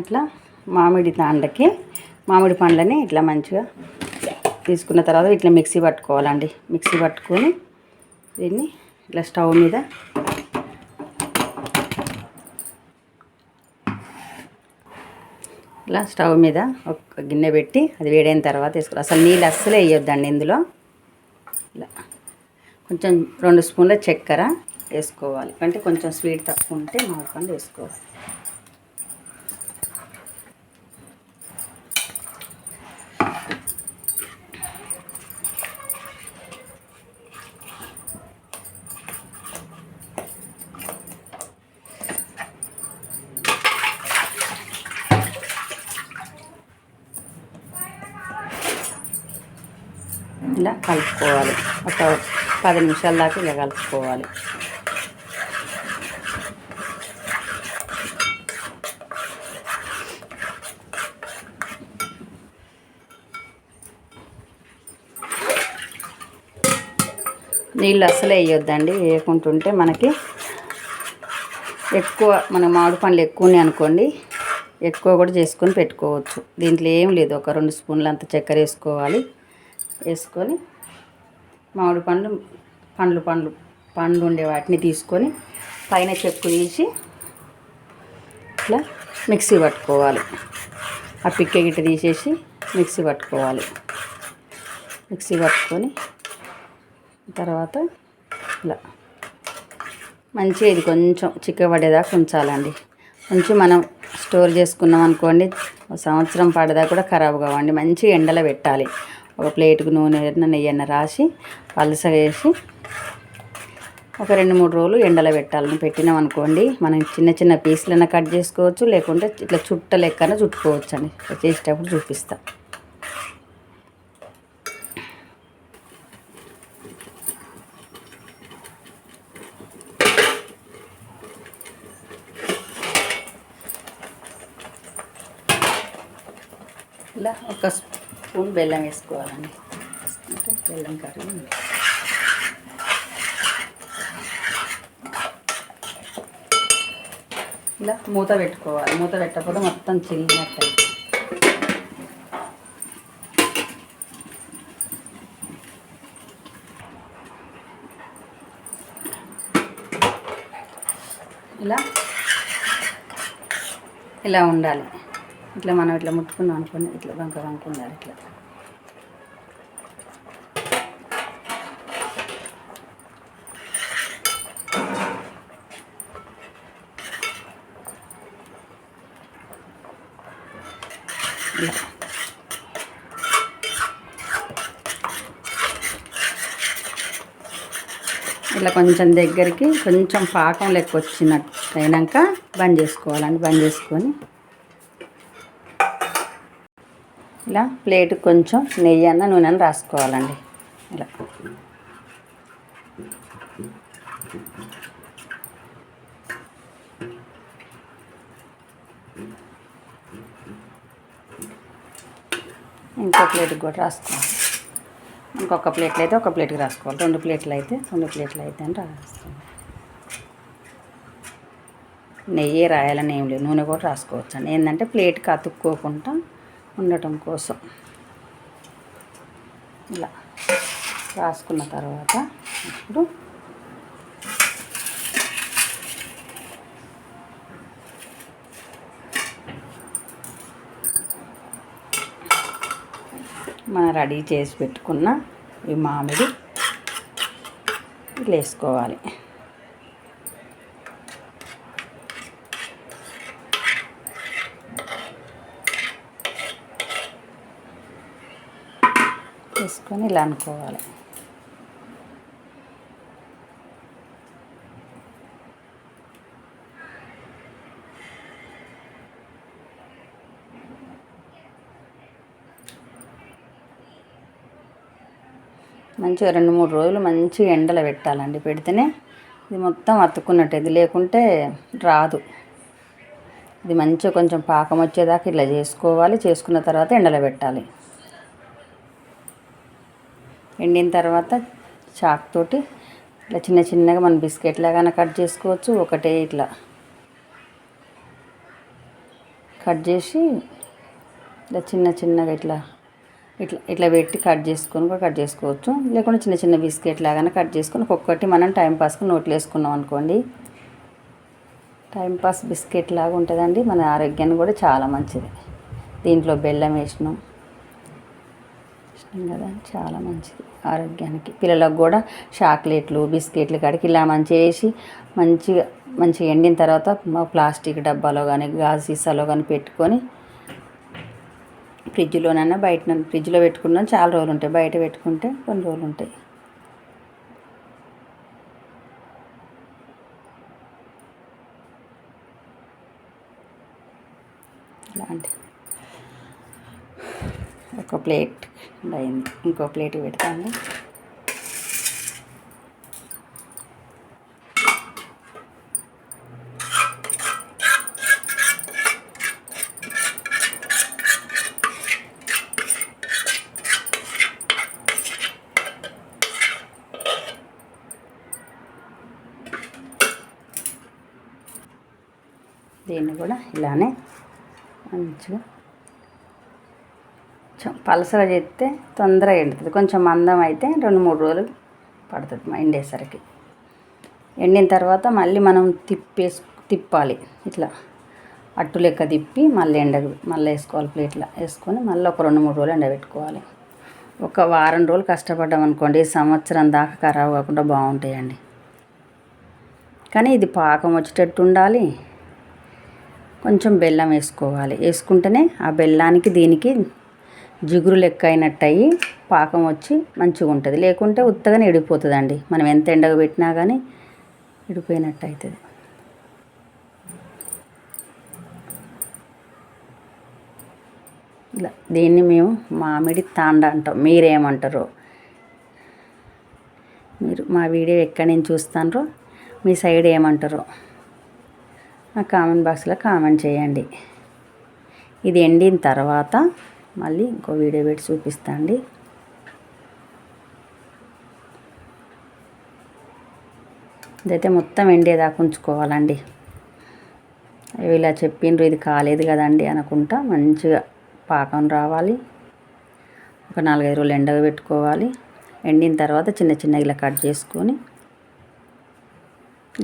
ఇట్లా మామిడి తాండకి మామిడి పండ్లని ఇట్లా మంచిగా తీసుకున్న తర్వాత ఇట్లా మిక్సీ పట్టుకోవాలండి. మిక్సీ పట్టుకొని దీన్ని ఇట్లా స్టవ్ మీద ఇట్లా స్టవ్ మీద ఒక గిన్నె పెట్టి అది వేడైన తర్వాత వేసుకోవాలి. అసలు నీళ్ళు అస్సలే వేయొద్దండి ఇందులో. ఇలా కొంచెం రెండు స్పూన్ల చక్కెర వేసుకోవాలి. అంటే కొంచెం స్వీట్ తక్కువ ఉంటే మామిడి పండు వేసుకోవాలి. ఇలా కలుపుకోవాలి. ఒక పది నిమిషాల దాకా ఇలా కలుపుకోవాలి. నీళ్ళు అసలే వేయొద్దండి. వేయకుంటుంటే మనకి ఎక్కువ మన మామిడి పండ్లు ఎక్కువ ఉన్నాయి అనుకోండి. ఎక్కువ కూడా చేసుకొని పెట్టుకోవచ్చు. దీంట్లో ఏం లేదు. ఒక రెండు స్పూన్లు అంత చక్కెర వేసుకోవాలి. వేసుకొని మామిడి పండ్లు పండ్లు పండ్లు పండ్లు ఉండే వాటిని తీసుకొని పైన చెక్కు తీసి ఇట్లా మిక్సీ పట్టుకోవాలి. ఆ పిక్క గిట్ట తీసేసి మిక్సీ పట్టుకోవాలి. మిక్సీ పట్టుకొని తర్వాత ఇలా మంచిగా ఇది కొంచెం చిక్కబడేదాకా ఉంచాలండి. కొంచెం మనం స్టోర్ చేసుకున్నాం అనుకోండి ఒక సంవత్సరం పడేదాకా కూడా ఖరాబ్ కావండి. మంచిగా ఎండలో పెట్టాలి. ఒక ప్లేట్కు నూనె నెయ్యి అన్న రాసి పలస వేసి ఒక రెండు మూడు రోజులు ఎండలో పెట్టాలని పెట్టినాం అనుకోండి. మనం చిన్న చిన్న పీసులైనా కట్ చేసుకోవచ్చు లేకుంటే ఇట్లా చుట్ట లెక్కన చుట్టుకోవచ్చు అండి చేసేటప్పుడు చూపిస్తా. ఇలా ఒక స్పూన్ బెల్లం వేసుకోవాలండి. వేసుకుంటే బెల్లం కర్రీ ఇలా మూత పెట్టుకోవాలి. మూత పెట్టకపోతే మొత్తం చిల్లినట్టు ఇలా ఇలా ఉండాలి. ఇట్లా మనం ఇట్లా ముట్టుకున్నాం అనుకోండి ఇట్లా వంక వంక ఉండాలి ఇట్లా. ఇలా కొంచెం దగ్గరికి కొంచెం పాకం లెక్క వచ్చినట్టు అయినాక బంద్ చేసుకోవాలండి బంద్ చేసుకొని. ఇలా ప్లేట్ కొంచెం నెయ్యి అన్న నూనె రాసుకోవాలండి. ఇలా. ఇంకో ప్లేట్కి కూడా రాసుకోవాలి. ఇంకొక ప్లేట్లు అయితే ఒక ప్లేట్కి రాసుకోవాలి. రెండు ప్లేట్లు అయితే రెండు ప్లేట్లు అయితే అని రాసుకోవాలి. నెయ్యి రాయాలని ఏం లేదు. నూనె కూడా రాసుకోవచ్చు అండి ఏంటంటే ప్లేట్కి అతుక్కోకుండా ఉండటం కోసం. ఇలా. రాసుకున్న తర్వాత ఇప్పుడు మనం రెడీ చేసి పెట్టుకున్న ఈ మామిడి వేసుకోవాలి. వేసుకొని ఇలా అనుకోవాలి. మంచిగా రెండు మూడు రోజులు మంచిగా ఎండలో పెట్టాలండి. పెడితేనే ఇది మొత్తం అతుక్కున్నట్టు ఇది. లేకుంటే రాదు. ఇది మంచిగా కొంచెం పాకం వచ్చేదాకా ఇట్లా చేసుకోవాలి. చేసుకున్న తర్వాత ఎండలో పెట్టాలి. ఎండిన తర్వాత చాక్ తోటి ఇట్లా చిన్న చిన్నగా మనం బిస్కెట్ లాగానే కట్ చేసుకోవచ్చు. ఒకటే ఇట్లా కట్ చేసి ఇట్లా చిన్న చిన్నగా ఇట్లా ఇట్లా ఇట్లా పెట్టి కట్ చేసుకొని కూడా కట్ చేసుకోవచ్చు. లేకుంటే చిన్న చిన్న బిస్కెట్ లాగానే కట్ చేసుకొని ఒక్కొక్కటి మనం టైంపాస్కి నోట్లు వేసుకున్నాం అనుకోండి. టైంపాస్ బిస్కెట్ లాగా ఉంటుందండి. మన ఆరోగ్యానికి కూడా చాలా మంచిది. దీంట్లో బెల్లం వేసినాం. కదా చాలా మంచిది ఆరోగ్యానికి. పిల్లలకు కూడా చాక్లెట్లు బిస్కెట్లు కాడికి ఇలా మంచిగా వేసి మంచిగా మంచిగా ఎండిన తర్వాత మా ప్లాస్టిక్ డబ్బాలో కానీ గాజు సీసాలో కానీ పెట్టుకొని ఫ్రిడ్జ్లోనైనా బయట ఫ్రిడ్జ్లో పెట్టుకున్నాం. చాలా రోజులు ఉంటాయి బయట పెట్టుకుంటే కొన్ని రోజులు ఉంటాయి ఇలాంటి ఒక ప్లేట్ అయింది ఇంకో ప్లేట్ పెడతాను. దీన్ని కూడా ఇలానే మంచిగా కొంచెం పలసగా చేస్తే తొందరగా ఎండుతుంది. కొంచెం మందం అయితే రెండు మూడు రోజులు పడుతుంది ఎండేసరికి. ఎండిన తర్వాత మళ్ళీ మనం తిప్పేసు తిప్పాలి. ఇట్లా అట్టు లెక్క తిప్పి మళ్ళీ ఎండ మళ్ళీ వేసుకోవాలి ప్లేట్లో. వేసుకొని మళ్ళీ ఒక రెండు మూడు రోజులు ఎండబెట్టుకోవాలి. ఒక వారం రోజులు కష్టపడ్డాం అనుకోండి సంవత్సరం దాకా ఖరాబ్ కాకుండా బాగుంటాయండి. కానీ ఇది పాకం వచ్చేటట్టు ఉండాలి. కొంచెం బెల్లం వేసుకోవాలి. వేసుకుంటేనే ఆ బెల్లానికి దీనికి జిగురు లెక్క అయినట్టు అయ్యి పాకం వచ్చి మంచిగా ఉంటుంది. లేకుంటే ఉత్తగానే ఇడిపోతుందండి. మనం ఎంత ఎండగా పెట్టినా కానీ ఇడిపోయినట్టు అవుతుంది ఇలా దీన్ని మేము మామిడి తాండ అంటాం. మీరేమంటారు? మీరు మా వీడియో ఎక్కడి నుంచి చూస్తారో మీ సైడ్ ఏమంటారు? నా కామెంట్ బాక్స్లో కామెంట్ చేయండి. ఇది ఎండిన తర్వాత మళ్ళీ ఇంకో వీడియో పెట్టి చూపిస్తా అండి. ఇదైతే మొత్తం ఎండేదాకా ఉంచుకోవాలండి. అవి ఇలా చెప్పిండ్రు ఇది కాలేదు కదండి అనుకుంటా మంచిగా పాకం రావాలి. ఒక నాలుగైదు రోజులు ఎండగా పెట్టుకోవాలి. ఎండిన తర్వాత చిన్న చిన్న ఇలా కట్ చేసుకొని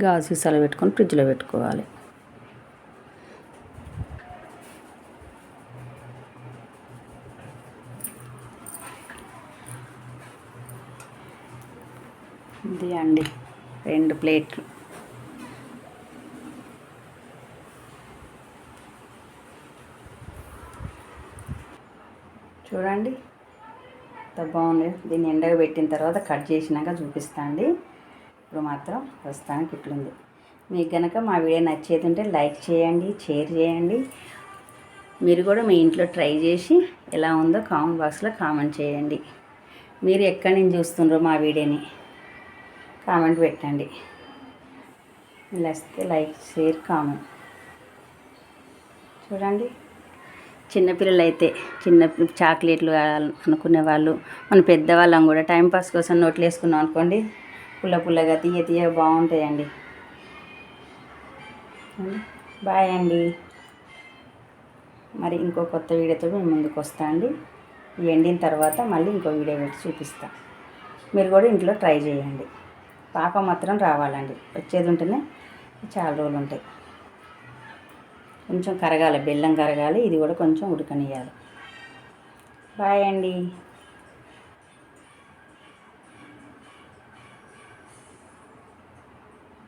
గాజు సీసాలో పెట్టుకొని ఫ్రిడ్జ్లో పెట్టుకోవాలి. ఇది అండి. రెండు ప్లేట్లు. చూడండి. ఎంత బాగుంది. దీన్ని ఎండగా పెట్టిన తర్వాత కట్ చేసినాక చూపిస్తా అండి. ఇప్పుడు మాత్రం ప్రస్తుతానికి ఇట్లుంది. మీకు కనుక మా వీడియో నచ్చేది ఉంటే లైక్ చేయండి షేర్ చేయండి. మీరు కూడా మీ ఇంట్లో ట్రై చేసి ఎలా ఉందో కామెంట్ బాక్స్లో కామెంట్ చేయండి. మీరు ఎక్కడి నుంచి చూస్తుండ్రో మా వీడియోని. కామెంట్ పెట్టండి. లేస్తే లైక్ షేర్ కామెంట్. చూడండి. చిన్నపిల్లలు అయితే చిన్న చాక్లెట్లు అనుకునే వాళ్ళు మన పెద్దవాళ్ళం కూడా టైంపాస్ కోసం నోట్లు వేసుకున్నాం అనుకోండి పుల్ల పుల్లగా తీయ తీయ బాగుంటాయండి. బాయ్ అండి. మరి ఇంకో కొత్త వీడియోతో మేము ముందుకు వస్తా అండి. ఎండిన తర్వాత మళ్ళీ ఇంకో వీడియో పెట్టి చూపిస్తాం. మీరు కూడా ఇంట్లో ట్రై చేయండి. పాకం మాత్రం రావాలండి. వచ్చేది ఉంటేనే చాలా రోజులు ఉంటాయి. కొంచెం కరగాలి బెల్లం కరగాలి ఇది కూడా కొంచెం ఉడకనియాలి బాయ్ అండి.